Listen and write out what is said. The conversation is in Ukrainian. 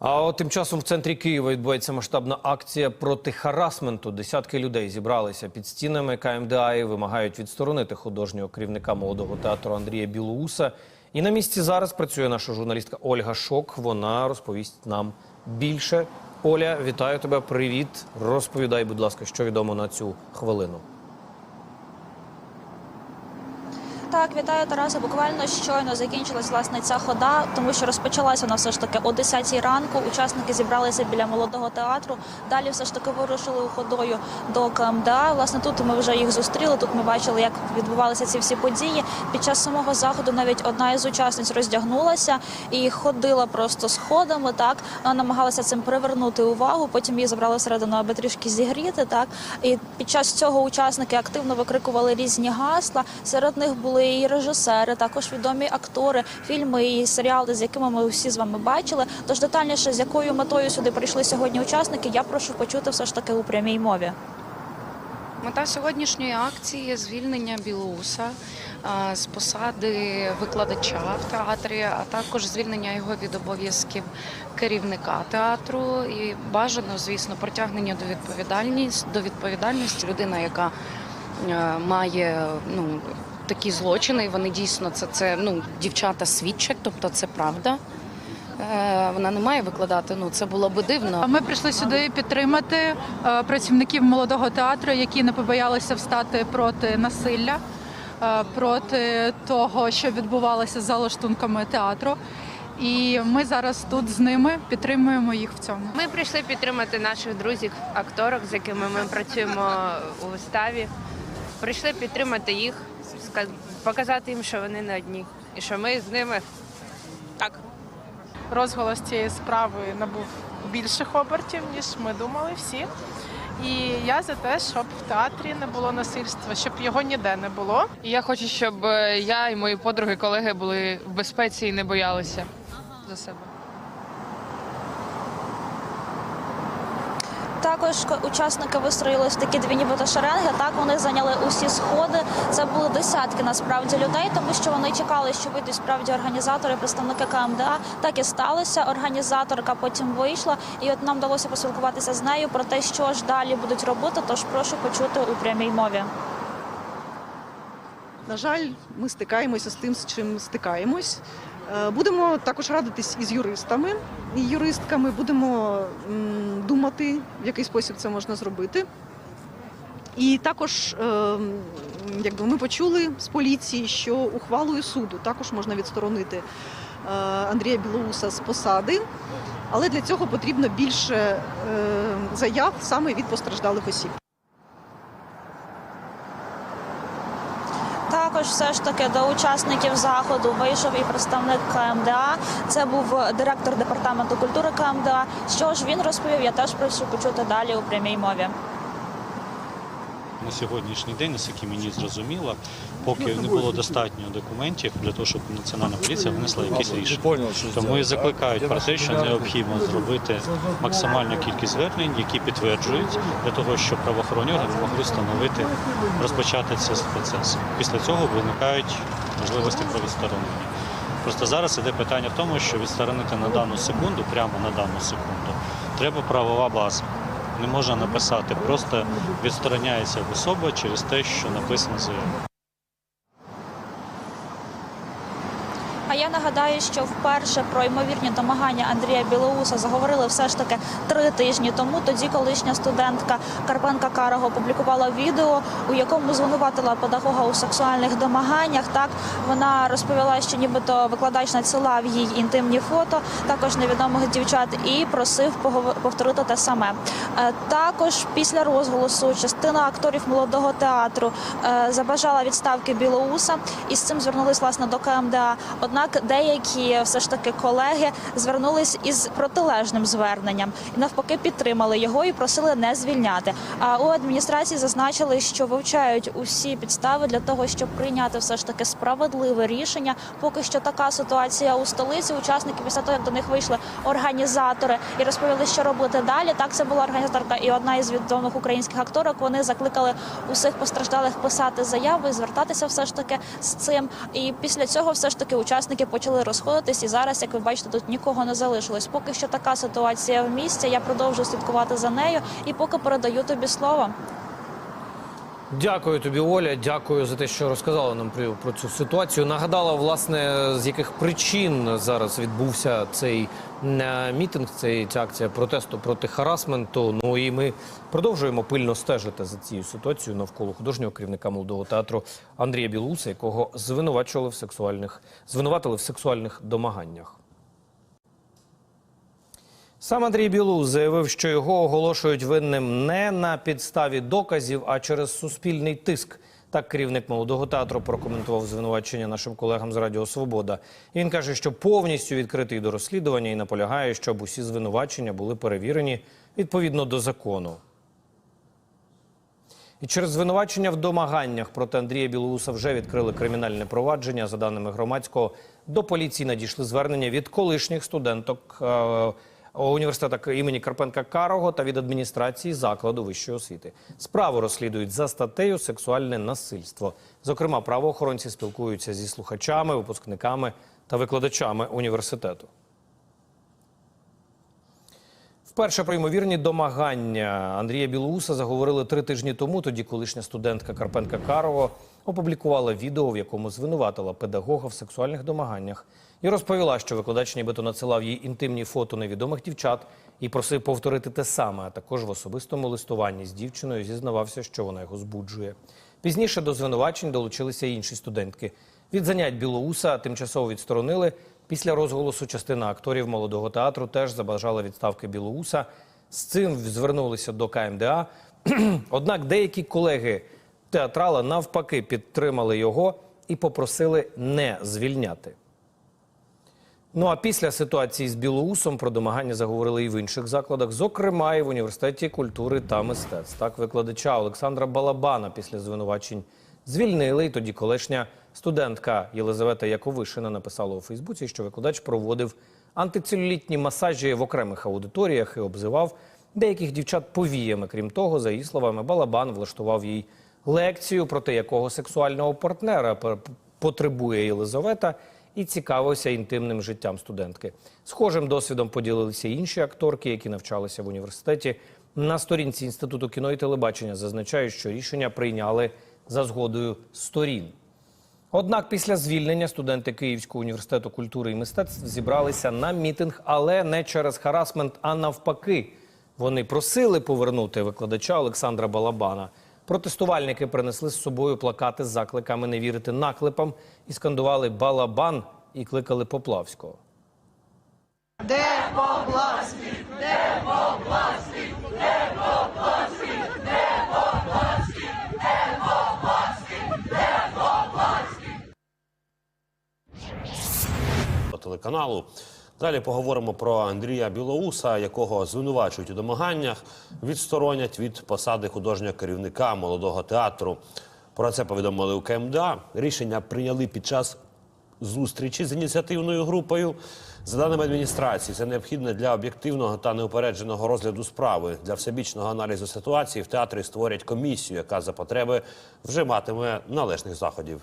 А от тим часом в центрі Києва відбувається масштабна акція проти харасменту. Десятки людей зібралися під стінами КМДА і вимагають відсторонити художнього керівника молодого театру Андрія Білоуса. І на місці зараз працює наша журналістка Ольга Шок. Вона розповість нам більше. Оля, вітаю тебе. Привіт. Розповідай, будь ласка, що відомо на цю хвилину. Так, вітаю Тараса. Буквально щойно закінчилась власне ця хода, тому що розпочалася вона все ж таки о 10 ранку. Учасники зібралися біля молодого театру. Далі все ж таки вирушили ходою до КМДА. Власне, тут ми вже їх зустріли. Тут ми бачили, як відбувалися ці всі події. Під час самого заходу навіть одна із учасниць роздягнулася і ходила просто сходами. Так вона намагалася цим привернути увагу. Потім її забрали всередину, аби трішки зігріти. Так і під час цього учасники активно викрикували різні гасла. Серед них були і режисери, також відомі актори, фільми і серіали, з якими ми всі з вами бачили. Тож детальніше, з якою метою сюди прийшли сьогодні учасники, я прошу почути все ж таки у прямій мові. Мета сьогоднішньої акції звільнення Білоуса з посади викладача в театрі, а також звільнення його від обов'язків керівника театру і бажано, звісно, притягнення до відповідальності до відповідальності. Людина, яка е, має ну такі злочини, і вони дійсно це, це ну дівчата свідчать, тобто це правда. Е, Вона не має викладати. Ну це було би дивно. Ми прийшли сюди підтримати е, працівників молодого театру, які не побоялися встати проти насилля, е, проти того, що відбувалося за лаштунками театру. І ми зараз тут з ними підтримуємо їх в цьому. Ми прийшли підтримати наших друзів, акторок, з якими ми працюємо у виставі. Прийшли підтримати їх, показати їм, що вони не одні, і що ми з ними так. розголос цієї справи набув більших обертів, ніж ми думали всі. І я за те, щоб в театрі не було насильства, щоб його ніде не було. І я хочу, щоб е, я і мої подруги, колеги були в безпеці і не боялися за себе. Також учасники вистроїлись в такі дві нібито шеренги. Так вони зайняли усі сходи. Це були десятки насправді людей, тому що вони чекали, що вийдуть справді організатори, представники КМДА. Так і сталося. Організаторка потім вийшла, і от нам вдалося поспілкуватися з нею про те, що ж далі будуть робити. Тож прошу почути у прямій мові. На жаль, ми стикаємося з тим, з чим стикаємось. Е, Будемо також радитись із юристами і юристками. Будемо думати, в який спосіб це можна зробити. І також, е, якби ми почули з поліції, що ухвалою суду також можна відсторонити е, Андрія Білоуса з посади, але для цього потрібно більше заяв саме від постраждалих осіб. Також все ж таки до учасників заходу вийшов і представник КМДА. Це був директор департаменту культури КМДА. Що ж він розповів? Я теж прошу почути далі у прямій мові. На сьогоднішній день, наскільки мені зрозуміло, поки не було достатньо документів для того, щоб національна поліція винесла якісь рішення. Тому і закликають про те, що необхідно зробити максимальну кількість звернень, які підтверджують для того, щоб правоохоронні органи могли встановити, розпочати цей процес. Після цього виникають можливості про відсторонення. Просто зараз іде питання в тому, що відсторонити на дану секунду, прямо на дану секунду, треба правова база. Не може написати, просто відстороняється особа через те, що написано заяву. Я нагадаю, що вперше про ймовірні домагання Андрія Білоуса заговорили все ж таки три тижні тому. Тоді колишня студентка Карпенка Карого опублікувала відео, у якому звинуватила педагога у сексуальних домаганнях. Так вона розповіла, що нібито викладач надсилав їй інтимні фото, також невідомих дівчат, і просив повторити те саме. Е, Також після розголосу частина акторів молодого театру е, забажала відставки Білоуса, і з цим звернулись власне до КМДА. Однак деякі все ж таки колеги звернулись із протилежним зверненням і навпаки підтримали його і просили не звільняти. А у адміністрації зазначили, що вивчають усі підстави для того, щоб прийняти все ж таки справедливе рішення. Поки що така ситуація у столиці. Учасники після того, як до них вийшли організатори і розповіли, що робити далі. Так це була організаторка і одна із відомих українських акторок. Вони закликали усіх постраждалих писати заяви, звертатися все ж таки з цим. І після цього все ж таки учасники художники почали розходитись, і зараз, як ви бачите, тут нікого не залишилось. Поки що така ситуація в місті. Я продовжую слідкувати за нею і поки передаю тобі слово. Дякую тобі, Оля. Дякую за те, що розказала нам про, про цю ситуацію. Нагадала, власне, з яких причин зараз відбувся цей е, мітинг, цей, ця акція протесту проти харасменту. Ну і ми продовжуємо пильно стежити за цією ситуацією навколо художнього керівника молодого театру Андрія Білоуса, якого звинувачували в сексуальних звинуватили в сексуальних домаганнях. Сам Андрій Білоус заявив, що його оголошують винним не на підставі доказів, а через суспільний тиск. Так керівник молодого театру прокоментував звинувачення нашим колегам з Радіо Свобода. Він каже, що повністю відкритий до розслідування і наполягає, щоб усі звинувачення були перевірені відповідно до закону. І через звинувачення в домаганнях проти Андрія Білоуса вже відкрили кримінальне провадження. За даними громадського, до поліції надійшли звернення від колишніх студенток е, університету імені Карпенка Карого та від адміністрації закладу вищої освіти. Справу розслідують за статтею сексуальне насильство. Зокрема, правоохоронці спілкуються зі слухачами, випускниками та викладачами університету. Вперше про ймовірні домагання Андрія Білоуса заговорили три тижні тому. Тоді колишня студентка Карпенка Карого опублікувала відео, в якому звинуватила педагога в сексуальних домаганнях, і розповіла, що викладач нібито надсилав їй інтимні фото невідомих дівчат і просив повторити те саме. А також в особистому листуванні з дівчиною зізнавався, що вона його збуджує. Пізніше до звинувачень долучилися інші студентки. Від занять Білоуса тимчасово відсторонили. Після розголосу частина акторів молодого театру теж забажала відставки Білоуса. З цим звернулися до КМДА. Однак деякі колеги театрала навпаки підтримали його і попросили не звільняти. Ну а після ситуації з Білоусом про домагання заговорили і в інших закладах, зокрема і в університеті культури та мистецтв. Так, викладача Олександра Балабана після звинувачень звільнили. І тоді колишня студентка Єлизавета Яковишина написала у Фейсбуці, що викладач проводив антицелюлітні масажі в окремих аудиторіях і обзивав деяких дівчат повіями. Крім того, за її словами, Балабан влаштував їй лекцію про те, якого сексуального партнера потребує Єлизавета і цікавився інтимним життям студентки. Схожим досвідом поділилися інші акторки, які навчалися в університеті. На сторінці інституту кіно і телебачення зазначають, що рішення прийняли за згодою сторін. Однак після звільнення студенти Київського університету культури і мистецтв зібралися на мітинг, але не через харасмент, а навпаки. Вони просили повернути викладача Олександра Балабана. Протестувальники принесли з собою плакати з закликами не вірити наклепам і скандували Балабан і кликали Поплавського. Телеканалу. Далі поговоримо про Андрія Білоуса, якого звинувачують у домаганнях, відсторонять від посади художнього керівника молодого театру. Про це повідомили у КМДА. Рішення прийняли під час зустрічі з ініціативною групою. За даними адміністрації, це необхідно для об'єктивного та неупередженого розгляду справи. Для всебічного аналізу ситуації в театрі створять комісію, яка за потреби вживатиме належних заходів.